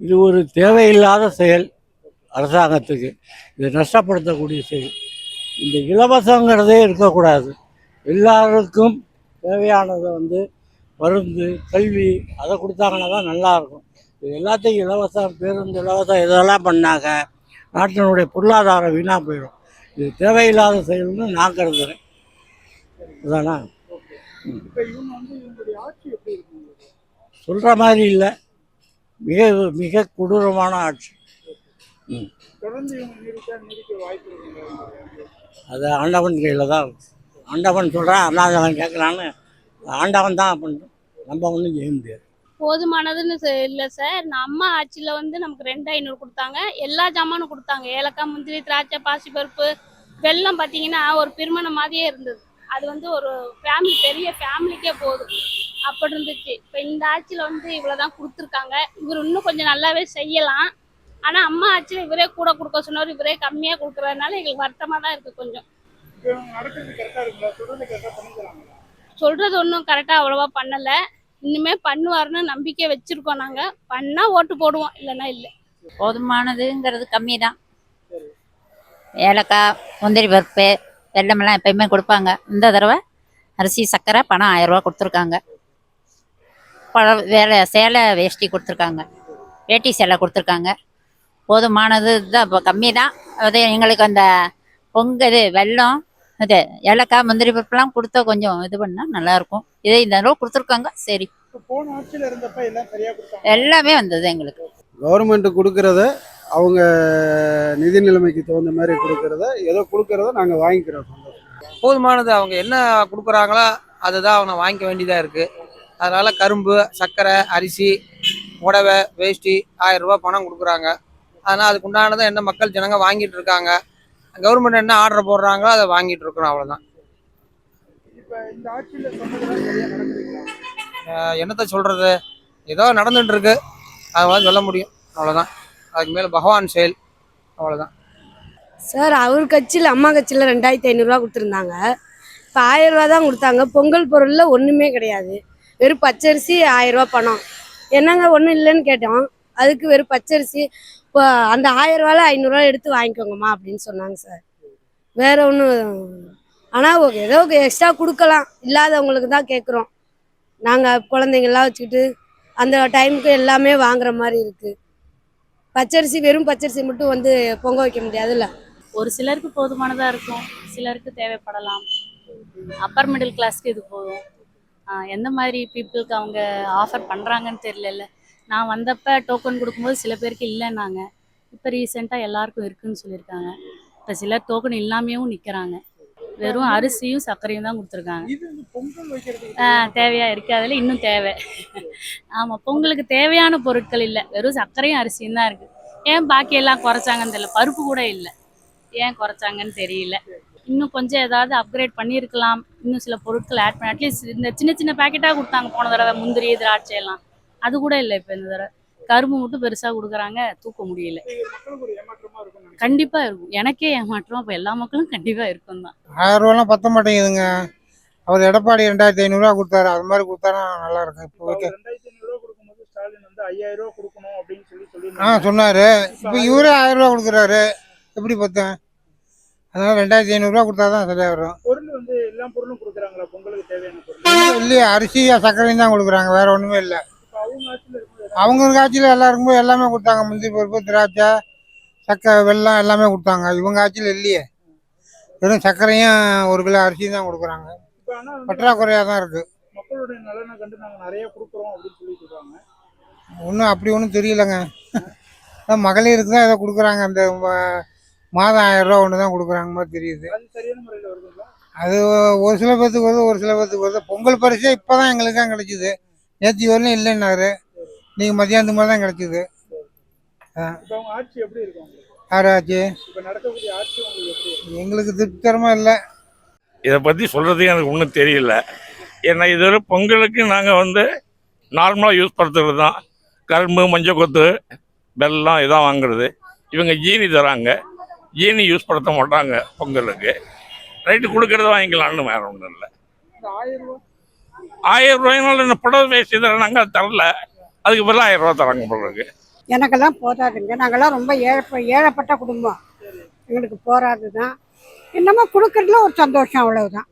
இது ஒரு தேவையில்லாத செயல் அரசாங்கத்துக்கு. இது நஷ்டப்படுத்தக்கூடிய செயல். இந்த இலவசங்கிறதே இருக்கக்கூடாது. எல்லாருக்கும் தேவையானதை வந்து மருந்து கல்வி அதை கொடுத்தாங்கன்னா தான் நல்லாயிருக்கும். இது எல்லாத்தையும் இலவசம் பேருந்து இலவசம் இதெல்லாம் பண்ணாங்க நாட்டினுடைய பொருளாதாரம் வீணாக போயிடும். இது தேவையில்லாத செயல்னு நான் கருதுகிறேன் அதானா? சொல்கிற மாதிரி இல்லை. மிக மிக கொடூரமான ஆட்சி. அது ஆண்டவன் கையில் தான். ஆண்டவன் சொல்கிறான் அண்ணாதவன் கேட்குறான்னு ஆண்டவன் தான் பண்ணுறோம் நம்ம ஒன்றும் செய்ய முடியாது. போதுமானதுன்னு இல்ல சார். நம்ம ஆட்சியில வந்து நமக்கு ரெண்டு ஐநூறு கொடுத்தாங்க. எல்லா ஜாமானும் கொடுத்தாங்க. ஏலக்காய் முந்திரி திராட்சை பாசிப்பருப்பு வெல்லம் பார்த்தீங்கன்னா ஒரு திருமணம் மாதிரியே இருந்தது. அது வந்து ஒரு ஃபேமிலி பெரிய ஃபேமிலிக்கே போதும். அப்படி இருந்துச்சு. இப்போ இந்த ஆட்சியில் வந்து இவ்வளோதான் கொடுத்துருக்காங்க. இவர் இன்னும் கொஞ்சம் நல்லாவே செய்யலாம். ஆனால் அம்மா ஆட்சியில் இவரே கூட கொடுக்க சொன்னவர் இவரே கம்மியாக கொடுக்குறதுனால எங்களுக்கு வருத்தமாக தான் இருக்குது கொஞ்சம். சொல்கிறது ஒன்றும் கரெக்டாக அவ்வளோவா பண்ணலை. இனிமே பண்ணுவாருன்னு நம்பிக்கை வச்சுருக்கோம் நாங்கள் பண்ணால் ஓட்டு போடுவோம். இல்லைன்னா இல்லை. போதுமானதுங்கிறது கம்மி தான் ஏலக்காய் முந்திரி பருப்பு வெல்லமெல்லாம் எப்பயுமே கொடுப்பாங்க. இந்த தடவை அரிசி சர்க்கரை பணம் ஆயிரம் ரூபா கொடுத்துருக்காங்க. பழம் வேலை சேலை வேஷ்டி கொடுத்துருக்காங்க. வேட்டி சேலை கொடுத்துருக்காங்க. போதுமானது தான் இப்போ கம்மி தான் அது எங்களுக்கு அந்த பொங்க இது வெல்லம் இது ஏலக்காய் முந்திரி பருப்புலாம் கொடுத்தா கொஞ்சம் இது பண்ணால் நல்லாயிருக்கும். இதே இந்த தடவை கொடுத்துருக்காங்க. சரி. எல்லாமே வந்தது எங்களுக்கு. கவர்மெண்ட் கொடுக்கறத அவங்க நிதி நிலைமைக்கு தகுந்த மாதிரி கொடுக்கறத ஏதோ கொடுக்கறத நாங்கள் வாங்கிக்கிறோம் போதுமானது அவங்க என்ன கொடுக்குறாங்களோ அதுதான் அவங்க வாங்கிக்க வேண்டியதாக இருக்குது அதனால் கரும்பு சர்க்கரை அரிசி புடவை வேஷ்டி ஆயிரம் ரூபாய் பணம் கொடுக்குறாங்க. அதனால் அதுக்கு உண்டானதை என்ன மக்கள் ஜனங்க வாங்கிட்டு இருக்காங்க. கவர்மெண்ட் என்ன ஆர்டர் போடுறாங்களோ அதை வாங்கிட்டு இருக்கிறோம் அவ்வளோதான் என்னத்த சொல்கிறது ஏதோ நடந்துட்டு இருக்கு. அதெல்லாம் சொல்ல முடியும். அவ்வளோதான் அதுக்கு மேலே பகவான் செயல். அவ்வளோதான் சார் அவர் கட்சியில் அம்மா கட்சியில் ரெண்டாயிரத்தி ஐநூறுரூவா கொடுத்துருந்தாங்க. இப்போ ஆயிரம் ரூபா தான் கொடுத்தாங்க. பொங்கல் பொருளில் ஒன்றுமே கிடையாது. வெறும் பச்சரிசி ஆயிரம் ரூபா பணம். என்னங்க ஒன்றும் இல்லைன்னு கேட்டோம். அதுக்கு வெறும் பச்சரிசி இப்போ அந்த ஆயிரம் ரூபால ஐநூறுரூவா எடுத்து வாங்கிக்கோங்கம்மா அப்படின்னு சொன்னாங்க சார். வேற ஒன்றும் ஆனால் ஏதோ எக்ஸ்ட்ரா கொடுக்கலாம். இல்லாதவங்களுக்கு தான் கேட்குறோம் நாங்கள் குழந்தைங்கள்லாம் வச்சுக்கிட்டு அந்த டைமுக்கு எல்லாமே வாங்குற மாதிரி இருக்குது பச்சரிசி வெறும் பச்சரிசி மட்டும் வந்து பொங்க வைக்க முடியாதுல்ல? ஒரு சிலருக்கு போதுமானதாக இருக்கும் சிலருக்கு தேவைப்படலாம். அப்பர் மிடில் கிளாஸ்க்கு இது போதும். எந்த மாதிரி பீப்புளுக்கு அவங்க ஆஃபர் பண்ணுறாங்கன்னு தெரியல நான் வந்தப்ப டோக்கன் கொடுக்கும்போது சில பேருக்கு இல்லைன்னாங்க. இப்போ ரீசெண்டாக எல்லாருக்கும் இருக்குன்னு சொல்லியிருக்காங்க. இப்போ சிலர் டோக்கன் இல்லாமையும் நிற்கிறாங்க வெறும் அரிசியும் சர்க்கரையும் தான் கொடுத்துருக்காங்க. இது வந்து பொங்கல் வைக்கிறதுக்கு ஆஹ் தேவையா இருக்கு. அதில் இன்னும் தேவை. ஆமாம் பொங்கலுக்கு தேவையான பொருட்கள் இல்லை. வெறும் சர்க்கரையும் அரிசியும் தான் இருக்கு. ஏன் பாக்கி எல்லாம் குறைச்சாங்கன்னு தெரியல. பருப்பு கூட இல்லை. ஏன் குறைச்சாங்கன்னு தெரியல. இன்னும் கொஞ்சம் ஏதாவது அப்கிரேட் பண்ணியிருக்கலாம். இன்னும் சில பொருட்கள் ஆட் பண்ணி அட்லீஸ்ட் இந்த சின்ன சின்ன பேக்கெட்டாக கொடுத்தாங்க போன தடவை முந்திரி திராட்சை எல்லாம். அது கூட இல்லை இப்போ இந்த தடவை. கரும்பு மட்டும் பெருசாக கொடுக்குறாங்க தூக்க முடியல. இருக்கும் கண்டிப்பாக இருக்கும். எனக்கே ஏமாற்றம். அப்போ எல்லா மக்களும் கண்டிப்பாக இருக்கும் தான். ஆயிரம் ரூபாலாம் பத்த மாட்டேங்குதுங்க. அவர் எடப்பாடி ரெண்டாயிரத்தி ஐநூறுரூவா கொடுத்தாரு. அது மாதிரி கொடுத்தாரா நல்லா இருக்கும். இப்போ இப்போ ஓகே அவர் ரெண்டாயிரத்தி ஐநூறுரூவா கொடுக்கும்போது ஸ்டாலின் வந்து ஐயாயிரம் ரூபா கொடுக்கணும் அப்படின்னு சொல்லி ஆ சொல்லியிருந்தாங்க சொன்னார். இப்போ இவரே ஆயிரம் ரூபா கொடுக்குறாரு. எப்படி பத்தேன் அதனால ரெண்டாயிரத்தி ஐநூறுரூவா கொடுத்தா தான் சரியாக வரும். பொருள் வந்து எல்லா பொருளும் கொடுக்குறாங்களா? பொங்கலுக்கு தேவையான பொருள்? இல்லையே. அரிசியா சர்க்கரையும் தான் கொடுக்குறாங்க. வேற ஒன்றுமே இல்லை. அவங்க ஆட்சியில் எல்லாருக்குமே எல்லாமே கொடுத்தாங்க. முந்திரி பருப்பு திராட்சை சக்கரை வெல்லம் எல்லாமே கொடுத்தாங்க. இவங்க ஆட்சியில் இல்லையே. வெறும் சர்க்கரையும் ஒரு கிலோ அரிசியும் தான் கொடுக்குறாங்க. பற்றாக்குறையாக தான் இருக்குது மக்களுடைய நலனை கண்டு நாங்கள் நிறைய கொடுக்குறோம் அப்படின்னு சொல்லி சொல்றாங்க. ஒன்றும் அப்படி ஒன்றும் தெரியலங்க. மகளிருக்கு தான் ஏதோ கொடுக்குறாங்க. அந்த மாதம் ஆயிரம் ரூபா ஒன்று தான் கொடுக்குறாங்க மாதிரி தெரியுது. அது ஒரு சில பேர்த்துக்கு வருது ஒரு சில பேர்த்துக்கு வருது. பொங்கல் பரிசே இப்போ தான் எங்களுக்கு தான் கிடச்சிது. நேற்று வரலையும் இல்லைன்னாரு. நீங்கள் மதியானத்து மாதிரி தான் கிடச்சிது. இப்போ அவங்க ஆட்சி எங்களுக்கு திருப்திகரமாக இல்லை. இதை பற்றி சொல்கிறதுக்கு எனக்கு ஒன்றும் தெரியல. ஏன்னா இதுவரை பொங்கலுக்கு நாங்கள் வந்து நார்மலாக யூஸ் பண்ணுறது தான் கரும்பு மஞ்சள் கொத்து வெல்லம் இதான் வாங்குறது. இவங்க ஜீனி தராங்க. ஜீனி யூஸ் படுத்த மாட்டாங்க பொங்கலுக்கு. ரைட்டு கொடுக்கறத வாங்கிக்கலாம்னு வேற ஒன்றும் இல்லை. ஆயிரம் ரூபா ஆயிரம் ரூபாய்னால இந்த புடவை வேஷ்டி தராங்க அது தரல. அதுக்கு பதிலாக ஆயிரம் ரூபா தராங்க போல எனக்கெல்லாம் போதாதுங்க. நாங்கள்லாம் ரொம்ப ஏழை ஏழைப்பட்ட குடும்பம். எங்களுக்கு போராது தான் என்னமோ கொடுக்கறதுல ஒரு சந்தோஷம் அவ்வளவுதான்.